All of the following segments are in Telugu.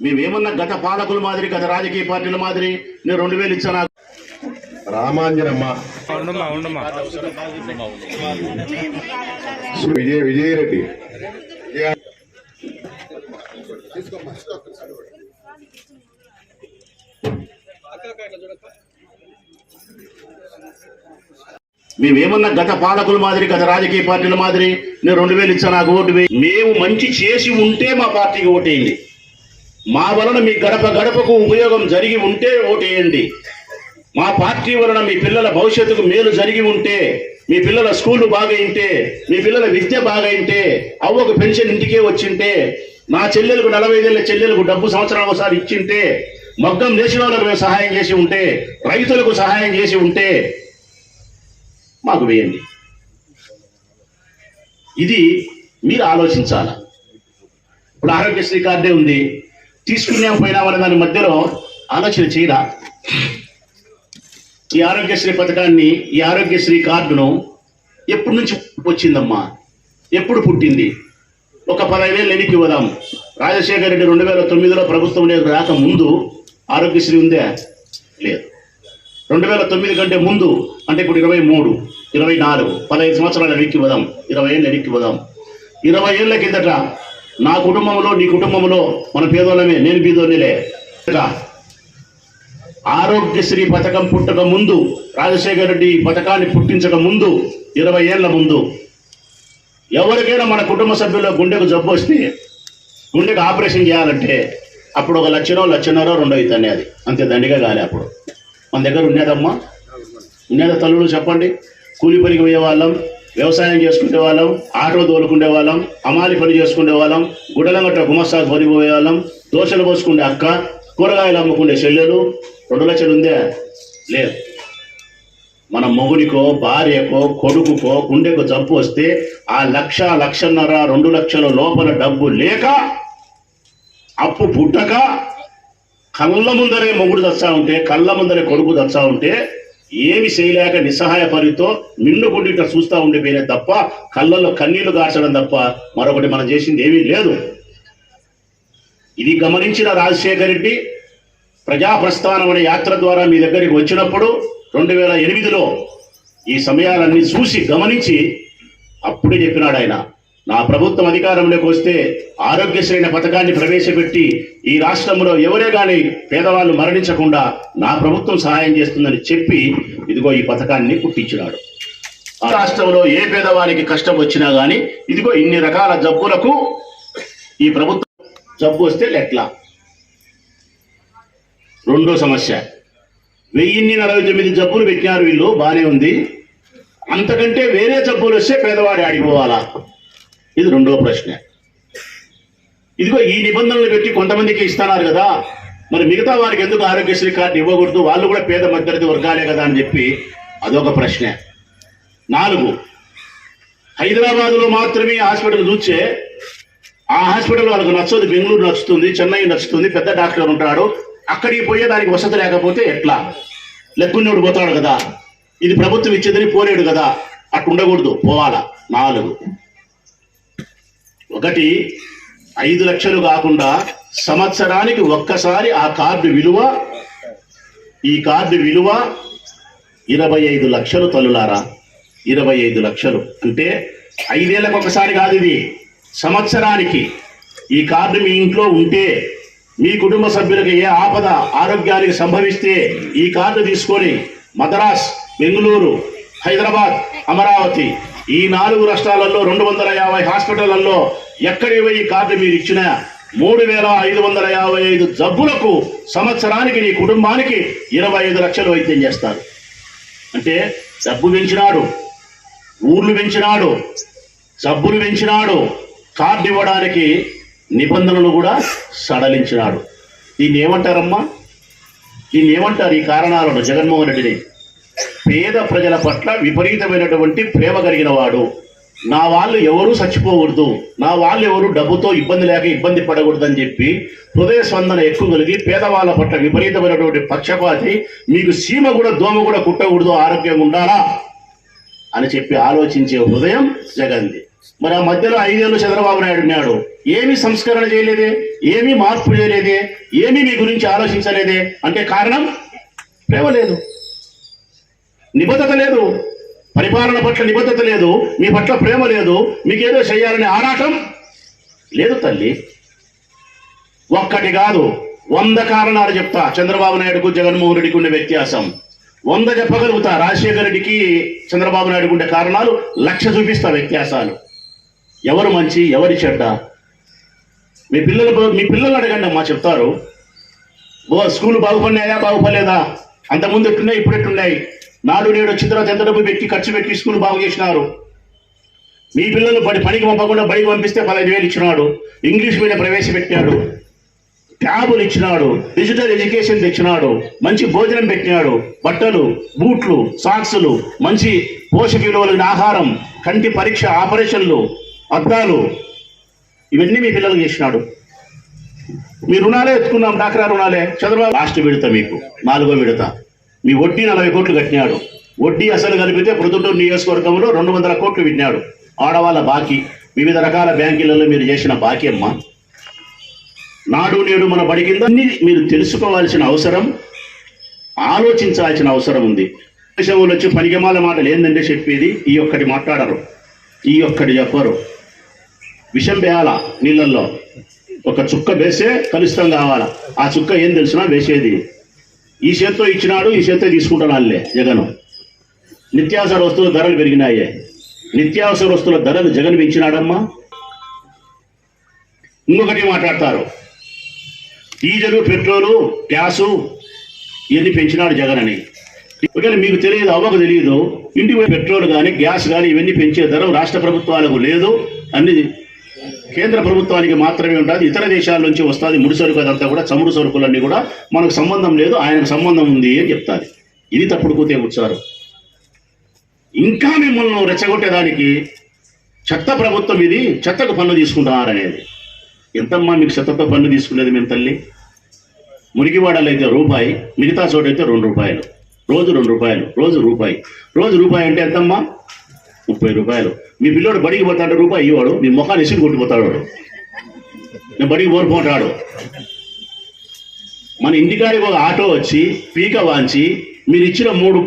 మేమేమన్నా గత పాలకుల మాదిరి గత రాజకీయ పార్టీల మాదిరి నేను రెండు వేలు ఇచ్చాను? రామాంజనమ్మ. విజయ మేమేమన్నా గత పాలకుల మాదిరి గత రాజకీయ పార్టీల మాదిరి నేను రెండు వేలు ఇచ్చాను? నాకు ఓటు వేయి. మేము మంచి చేసి ఉంటే మా పార్టీకి ఓటేయండి మా వలన మీ గడప గడపకు ఉపయోగం జరిగి ఉంటే ఓటేయండి. మా పార్టీ వలన మీ పిల్లల భవిష్యత్తుకు మేలు జరిగి ఉంటే మీ పిల్లల స్కూల్ బాగా మీ పిల్లల విద్య బాగా అవ్వకు పెన్షన్ ఇంటికే వచ్చింటే నా చెల్లెలకు నలభై ఐదేళ్ళ చెల్లెలకు డబ్బు సంవత్సరాలు ఒకసారి ఇచ్చింటే మగ్గం నేసిన వాళ్ళకు మేము సహాయం చేసి ఉంటే రైతులకు సహాయం చేసి ఉంటే మాకు వేయండి. ఇది మీరు ఆలోచించాల. ఇప్పుడు ఆరోగ్యశ్రీ కార్డే ఉంది. తీసుకున్నాం పోయినామనే దాని మధ్యలో ఆలోచన చేయరా ఈ ఆరోగ్యశ్రీ పథకాన్ని ఈ ఆరోగ్యశ్రీ కార్డును ఎప్పటి నుంచి వచ్చిందమ్మా? ఎప్పుడు పుట్టింది? ఒక పదహైదేళ్ళు ఎన్నికి ఇవ్వదాం. రాజశేఖర రెడ్డి రెండు వేల తొమ్మిదిలో ప్రభుత్వం రాక ముందు ఆరోగ్యశ్రీ ఉందే? లేదు. రెండు వేల తొమ్మిది కంటే ముందు అంటే ఇప్పుడు ఇరవై మూడు ఇరవై నాలుగు పదహైదు సంవత్సరాలు వెనక్కి పోదాం ఇరవై ఏళ్ళు వెనక్కి పోదాం ఇరవై ఏళ్ళ కిందట నా కుటుంబంలో నీ కుటుంబంలో మన పేదోళ్ళమే నేను బీదోళ్ళే ఆరోగ్యశ్రీ పథకం పుట్టక ముందు రాజశేఖర రెడ్డి ఈ పథకాన్ని పుట్టించక ముందు ఇరవై ఏళ్ళ ముందు ఎవరికైనా మన కుటుంబ సభ్యుల్లో గుండెకు జబ్బు వస్తే గుండెకు ఆపరేషన్ చేయాలంటే అప్పుడు ఒక లక్షనో లక్షన్నరో రెండో అవుతుంది అది. అంతే దండిగా కాలే అప్పుడు. మన దగ్గర ఉండేదమ్మా ఉండేదా తల్లులు చెప్పండి. కూలి పనికి పోయే వాళ్ళం. వ్యవసాయం చేసుకునే వాళ్ళం ఆటో తోలుకునే వాళ్ళం అమాలి పని చేసుకునే వాళ్ళం గుడలంగట్ట గుమస్తా పనిపోయే వాళ్ళం దోశలు పోసుకునే అక్క కూరగాయలు అమ్ముకునే చెల్లెలు రెండు లక్షలు ఉందే? లేదు. మన మొగుడికో భార్యకో కొడుకుకో గుండెకు జబ్బు వస్తే ఆ లక్ష లక్షన్నర రెండు లక్షల లోపల డబ్బు లేక అప్పు పుట్టక కళ్ళ ముందరే మొగుడు దచ్చా ఉంటే కళ్ళ ముందరే కొడుకు దచ్చా ఉంటే ఏమి చేయలేక నిస్సహాయ పరితో మిన్నుకుండి ఇట్లా చూస్తా ఉండిపోయినా తప్ప కళ్ళల్లో కన్నీళ్ళు గార్చడం తప్ప మరొకటి మనం చేసింది ఏమీ లేదు. ఇది గమనించిన రాజశేఖర రెడ్డి ప్రజా ప్రస్థానం అనే యాత్ర ద్వారా మీ దగ్గరికి వచ్చినప్పుడు రెండు వేల ఎనిమిదిలో ఈ సమయాలన్నీ చూసి గమనించి అప్పుడే చెప్పినాడు ఆయన. నా ప్రభుత్వం అధికారంలోకి వస్తే ఆరోగ్యశ్రీ పథకాన్ని ప్రవేశపెట్టి ఈ రాష్ట్రంలో ఎవరే గాని పేదవాళ్ళు మరణించకుండా నా ప్రభుత్వం సహాయం చేస్తుందని చెప్పి ఇదిగో ఈ పథకాన్ని పుట్టించినాడు ఆ రాష్ట్రంలో ఏ పేదవానికి కష్టం వచ్చినా కానీ ఇదిగో ఇన్ని రకాల జబ్బులకు ఈ ప్రభుత్వం జబ్బు వస్తే ఎట్లా రెండో సమస్య. వెయ్యిన్ని నలభై తొమ్మిది జబ్బులు పెట్టినారు వీళ్ళు బానే ఉంది. అంతకంటే వేరే జబ్బులు వస్తే పేదవాడి ఆడిపోవాలా ఇది రెండో ప్రశ్న. ఇదిగో ఈ నిబంధనలు పెట్టి కొంతమందికి ఇస్తున్నారు కదా. మరి మిగతా వారికి ఎందుకు ఆరోగ్యశ్రీ కార్డు ఇవ్వకూడదు? వాళ్ళు కూడా పేద మధ్యతరగతి వర్గాలే కదా అని చెప్పి అదొక ప్రశ్న. నాలుగు హైదరాబాద్లో మాత్రమే హాస్పిటల్ చూస్తే ఆ హాస్పిటల్ వాళ్ళకు నచ్చదు. బెంగళూరు నచ్చుతుంది చెన్నై నచ్చుతుంది పెద్ద డాక్టర్ ఉంటాడు. అక్కడికి పోయే దానికి వసతి లేకపోతే ఎట్లా? లెక్కున్నోడు పోతాడు కదా. ఇది ప్రభుత్వం ఇచ్చేదని పోలేడు కదా. అట్టు ఉండకూడదు పోవాలా? నాలుగు ఒకటి ఐదు లక్షలు కాకుండా సంవత్సరానికి ఒక్కసారి ఆ కార్డు విలువ ఈ కార్డు విలువ ఇరవై ఐదు లక్షలు తల్లులారా. ఇరవై ఐదు లక్షలు. అంటే ఐదేళ్ళకు ఒకసారి కాదు ఇది. సంవత్సరానికి ఈ కార్డు మీ ఇంట్లో ఉంటే మీ కుటుంబ సభ్యులకు ఏ ఆపద ఆరోగ్యానికి సంభవిస్తే ఈ కార్డు తీసుకొని మద్రాస్ బెంగళూరు హైదరాబాద్ అమరావతి ఈ నాలుగు రాష్ట్రాలలో రెండు వందల యాభై హాస్పిటళ్ళలో ఎక్కడి పోయి ఈ కార్డు మీరు ఇచ్చిన మూడు వేల ఐదు వందల యాభై ఐదు జబ్బులకు సంవత్సరానికి నీ కుటుంబానికి ఇరవై ఐదు లక్షలు వైద్యం చేస్తారు. అంటే జబ్బు పెంచినాడు ఊర్లు పెంచినాడు జబ్బులు పెంచినాడు కార్డు ఇవ్వడానికి నిబంధనలు కూడా సడలించినాడు. దీన్ని ఏమంటారమ్మా? దీన్ని ఏమంటారు ఈ కారణాలను జగన్మోహన్ రెడ్డిని? పేద ప్రజల పట్ల విపరీతమైనటువంటి ప్రేమ కలిగిన వాడు. నా వాళ్ళు ఎవరూ చచ్చిపోకూడదు. నా వాళ్ళు ఎవరు డబ్బుతో ఇబ్బంది లేక ఇబ్బంది పడకూడదని చెప్పి హృదయ స్పందన ఎక్కువ కలిగి పేదవాళ్ళ పట్ల విపరీతమైనటువంటి పక్షపాతి మీకు సీమ కూడా దోమ కూడా కుట్టకూడదు ఆరోగ్యంగా ఉండాలా? అని చెప్పి ఆలోచించే హృదయం జగన్ది మరి ఆ మధ్యలో ఐదేళ్ళు చంద్రబాబు నాయుడు ఉన్నాడు. ఏమీ సంస్కరణ చేయలేదే ఏమీ మార్పు చేయలేదే ఏమీ మీ గురించి ఆలోచించలేదే. అంటే కారణం? ప్రేమ లేదు. నిబద్ధత లేదు. పరిపాలన పట్ల నిబద్ధత లేదు. మీ పట్ల ప్రేమ లేదు. మీకేదో చేయాలనే ఆరాటం లేదు తల్లి. ఒక్కటి కాదు. వంద కారణాలు చెప్తా. చంద్రబాబు నాయుడుకు జగన్మోహన్ రెడ్డికి ఉండే వ్యత్యాసం. వంద చెప్పగలుగుతా. రాజశేఖర రెడ్డికి చంద్రబాబు నాయుడుకు ఉండే కారణాలు లక్ష చూపిస్తా వ్యత్యాసాలు. ఎవరు మంచి ఎవరి చెడ్డ? మీ పిల్లలు మీ పిల్లలు అడగండి అమ్మా చెప్తారు. ఓ స్కూల్ బాగుపడినాయా బాగుపడలేదా? అంతకుముందు ఎట్టున్నాయి ఇప్పుడు ఎట్టున్నాయి నాడు నేడు వచ్చిన తర్వాత ఎంత డబ్బు పెట్టి ఖర్చు పెట్టి స్కూల్ బాగు చేసినారు? మీ పిల్లలు బడి పనికి పంపకుండా బడికి పంపిస్తే పదహైదు వేలు ఇచ్చినాడు. ఇంగ్లీష్ మీడియం ప్రవేశపెట్టాడు ట్యాబులు ఇచ్చినాడు. డిజిటల్ ఎడ్యుకేషన్ తెచ్చినాడు. మంచి భోజనం పెట్టినాడు. బట్టలు బూట్లు సాక్సులు మంచి పోషక విలువలైన ఆహారం కంటి పరీక్ష ఆపరేషన్లు అద్దాలు ఇవన్నీ మీ పిల్లలకు చేసినాడు. మీ రుణాలే ఎత్తుకున్నాం. డాక్రా రుణాలే. చంద్రబాబు లాస్ట్ విడత మీకు. నాలుగో విడత. మీ వడ్డీ నలభై కోట్లు కట్టినాడు. వడ్డీ అసలు కలిపితే ప్రొద్దుటూరు నియోజకవర్గంలో రెండు వందల కోట్లు విన్నాడు. ఆడవాళ్ళ బాకీ వివిధ రకాల బ్యాంకులలో మీరు చేసిన బాకీ అమ్మా. నాడు నేడు మన బడి కింద మీరు తెలుసుకోవాల్సిన అవసరం ఆలోచించాల్సిన అవసరం ఉంది. దేశంలో వచ్చి పనికిమాల మాటలు ఏంటంటే చెప్పేది ఈ ఒక్కటి మాట్లాడరు ఈ ఒక్కటి చెప్పరు. విషం వేయాల నీళ్ళల్లో? ఒక చుక్క వేసే కలుషితం కావాలా? ఆ చుక్క ఏం తెలిసినా? వేసేది. ఈ చేత్తో ఇచ్చినాడు ఈ చేత్తో తీసుకుంటాను వాళ్ళే జగన్. నిత్యావసర వస్తువుల ధరలు పెరిగినాయే. నిత్యావసర వస్తువుల ధరలు జగన్ పెంచినాడమ్మా. ఇంకొకటి మాట్లాడతారు. డీజలు పెట్రోలు గ్యాసు ఇవన్నీ పెంచినాడు జగన్ అని ఒకవేళ మీకు తెలియదు అవ్వకు తెలియదు. ఇంటి పెట్రోల్ కానీ గ్యాస్ కానీ ఇవన్నీ పెంచే ధర రాష్ట్ర ప్రభుత్వాలకు లేదు. అన్ని కేంద్ర ప్రభుత్వానికి మాత్రమే ఉంటుంది ఇతర దేశాల నుంచి వస్తుంది ముడి సరుకు అదంతా కూడా చమురు సరుకులన్నీ కూడా మనకు సంబంధం లేదు ఆయనకు సంబంధం ఉంది అని చెప్తారు ఇది తప్పుడు కూతే వచ్చారు ఇంకా మిమ్మల్ని రెచ్చగొట్టేదానికి చెత్త ప్రభుత్వం ఇది చెత్తకు పన్ను తీసుకుంటున్నారనేది. ఎంతమ్మా మీకు చెత్తతో పన్ను తీసుకునేది మేము తల్లి? మురికివాడలైతే అయితే రూపాయి మిగతా చోట అయితే రెండు రూపాయలు. రోజు రెండు రూపాయలు రోజు రూపాయి. రోజు రూపాయి అంటే ఎంతమ్మా? ముప్పై రూపాయలు. మీ పిల్లోడు బడికి పోతాడు రూపాయి ఇవ్వడు మీ ముఖాన్ని ఇసుడు కొట్టిపోతాడు వాడు. నేను బడికి పోరుకుంటాడు మన ఇంటికాడికి ఒక ఆటో వచ్చి పీక వాంచి మీరు ఇచ్చిన మూడు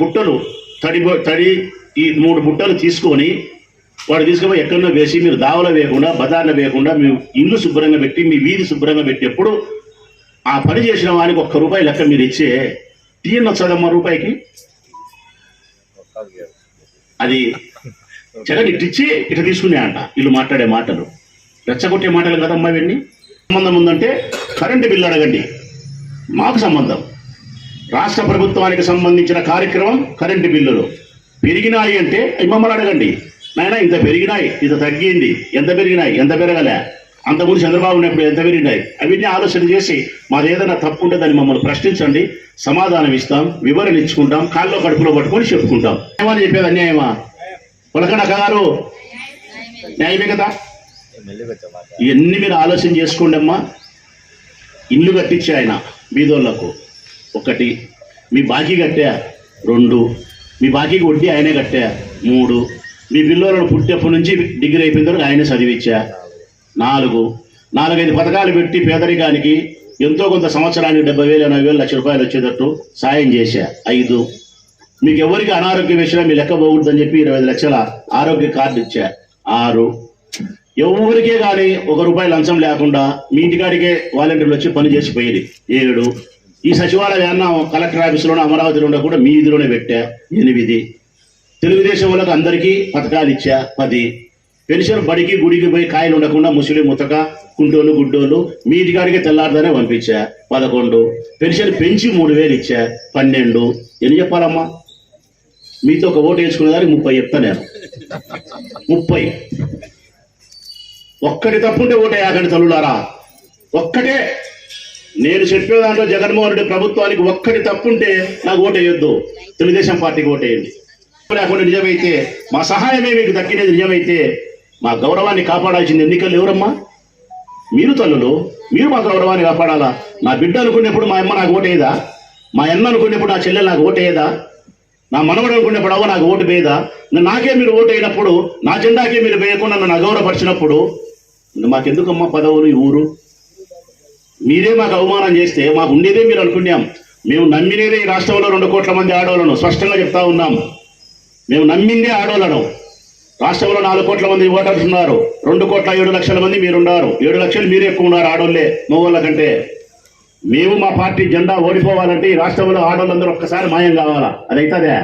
బుట్టలు తడి తడి ఈ మూడు బుట్టలు తీసుకొని వాడు తీసుకుపోయి ఎక్కడన్నా వేసి మీరు దావలో వేయకుండా బజార్లో వేయకుండా మీ ఇల్లు శుభ్రంగా పెట్టి మీ వీధి శుభ్రంగా పెట్టేప్పుడు ఆ పని చేసిన వానికి ఒక్క రూపాయి లెక్క మీరు ఇచ్చే తీయన వచ్చదమ్మా రూపాయికి? అది జగన్ ఇట్టిచ్చి ఇట్లా తీసుకునే అంట. వీళ్ళు మాట్లాడే మాటలు. రెచ్చగొట్టే మాటలు కదమ్మా ఇవన్నీ? సంబంధం ఉందంటే కరెంటు బిల్లు అడగండి. మాకు సంబంధం. రాష్ట్ర ప్రభుత్వానికి సంబంధించిన కార్యక్రమం కరెంటు బిల్లులు. పెరిగినాయి అంటే మమ్మల్ని అడగండి. నాయన ఇంత పెరిగినాయి ఇంత తగ్గింది. ఎంత పెరిగినాయి ఎంత పెరగలే? అంతకుముందు చంద్రబాబు ఉన్నప్పుడు ఎంత పెరిగినాయి అవన్నీ ఆలోచన చేసి మాది ఏదైనా తప్పు ఉంటే దాన్ని మమ్మల్ని ప్రశ్నించండి సమాధానం ఇస్తాం వివరణ ఇచ్చుకుంటాం కాళ్ళలో కడుపులో పట్టుకొని చెప్పుకుంటాం. ఏమని చెప్పేది అన్యాయమా? పొలకడ గారు న్యాయమే కదా? ఇవన్నీ మీరు ఆలోచన చేసుకోండి అమ్మా. ఇల్లు కట్టించే ఆయన బీదోళ్ళకు ఒకటి మీ బాకీ కట్టా? రెండు మీ బాకీకి వడ్డీ ఆయనే కట్టా? మూడు మీ పిల్లలను పుట్టేప్పటి నుంచి డిగ్రీ అయిపోయిన తర్వాత ఆయనే చదివించా? నాలుగు నాలుగైదు పథకాలు పెట్టి పేదరికానికి ఎంతో కొంత సంవత్సరానికి డెబ్బై వేలు ఎనభై వేలు లక్ష రూపాయలు వచ్చేటట్టు సాయం చేశా. ఐదు మీకు ఎవరికి అనారోగ్యం వచ్చినా మీ లెక్క పోకూడదని చెప్పి ఇరవై ఐదు లక్షల ఆరోగ్య కార్డు ఇచ్చా. ఆరు ఎవరికే కానీ ఒక రూపాయి లంచం లేకుండా మీ ఇంటికాడికే వాలంటీర్లు వచ్చి పని చేసిపోయింది ఏడు ఈ సచివాలయాన్ని కలెక్టర్ ఆఫీసులోనే అమరావతిలో కూడా మీ ఇదిలోనే పెట్టా. ఎనిమిది తెలుగుదేశం వాళ్ళకి అందరికీ పథకాలు ఇచ్చా. పది పెన్షన్ బడికి గుడికి పోయి కాయలు ఉండకుండా ముసలి ముతక కుంటోళ్ళు గుడ్డోళ్ళు మీ ఇంటికాడికే తెల్లారుదానే పంపించా. పదకొండు. పెన్షన్ పెంచి మూడు వేలు ఇచ్చా. పన్నెండు. ఎన్ని చెప్పాలమ్మా? మీతో ఒక ఓటు వేసుకునే దానికి ముప్పై చెప్తా నేను. ముప్పై. ఒక్కటి తప్పుంటే ఓటే యాకండి తల్లులారా. ఒక్కటే. నేను చెప్పే దాంట్లో జగన్మోహన్ రెడ్డి ప్రభుత్వానికి ఒక్కటి తప్పుంటే నాకు ఓటేయొద్దు తెలుగుదేశం పార్టీకి ఓటేయండి లేకుండా నిజమైతే మా సహాయమే మీకు దక్కినది నిజమైతే మా గౌరవాన్ని కాపాడాల్సింది ఎన్నికలు ఎవరమ్మా? మీరు తల్లులు మీరు మా గౌరవాన్ని కాపాడాలా? నా బిడ్డ అనుకునేప్పుడు మా అమ్మ నాకు ఓటేదా మా అన్న అనుకునేప్పుడు నా చెల్లెలు నాకు ఓటేదా నా మనవడు అనుకునేప్పుడు అవ్వ నాకు ఓటు వేయదా? నాకే మీరు ఓటు అయినప్పుడు నా జెండాకే మీరు వేయకుండా నన్ను అగౌరవపరిచినప్పుడు మాకెందుకమ్మా పదవులు ఈ ఊరు? మీరే మాకు అవమానం చేస్తే మాకు ఉండేదే మీరు అనుకున్నాం. మేము నమ్మినేదే ఈ రాష్ట్రంలో రెండు కోట్ల మంది ఆడవాళ్ళను స్పష్టంగా చెప్తా ఉన్నాం. మేము నమ్మిందే ఆడవాళ్ళను రాష్ట్రంలో నాలుగు కోట్ల మంది ఓటర్స్ ఉన్నారు. రెండు కోట్ల ఏడు లక్షల మంది మీరున్నారు ఏడు లక్షలు మీరు ఎక్కువ ఉన్నారు ఆడోళ్ళే మగవాళ్ళ కంటే. మేము మా పార్టీ జెండా ఓడిపోవాలంటే ఈ రాష్ట్రంలో ఆడోళ్ళందరూ ఒక్కసారి మాయం కావాలా? అది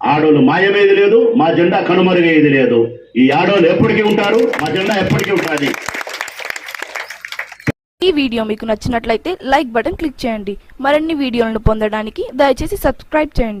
ఆడోళ్ళు మాయమేది లేదు మా జెండా కనుమరుగేది లేదు. ఈ ఆడోళ్ళు ఎప్పటికీ ఉంటారు మా జెండా ఎప్పటికీ ఉంటుంది. ఈ వీడియో మీకు నచ్చినట్లయితే లైక్ బటన్ క్లిక్ చేయండి. మరిన్ని వీడియోలను పొందడానికి దయచేసి సబ్స్క్రైబ్ చేయండి.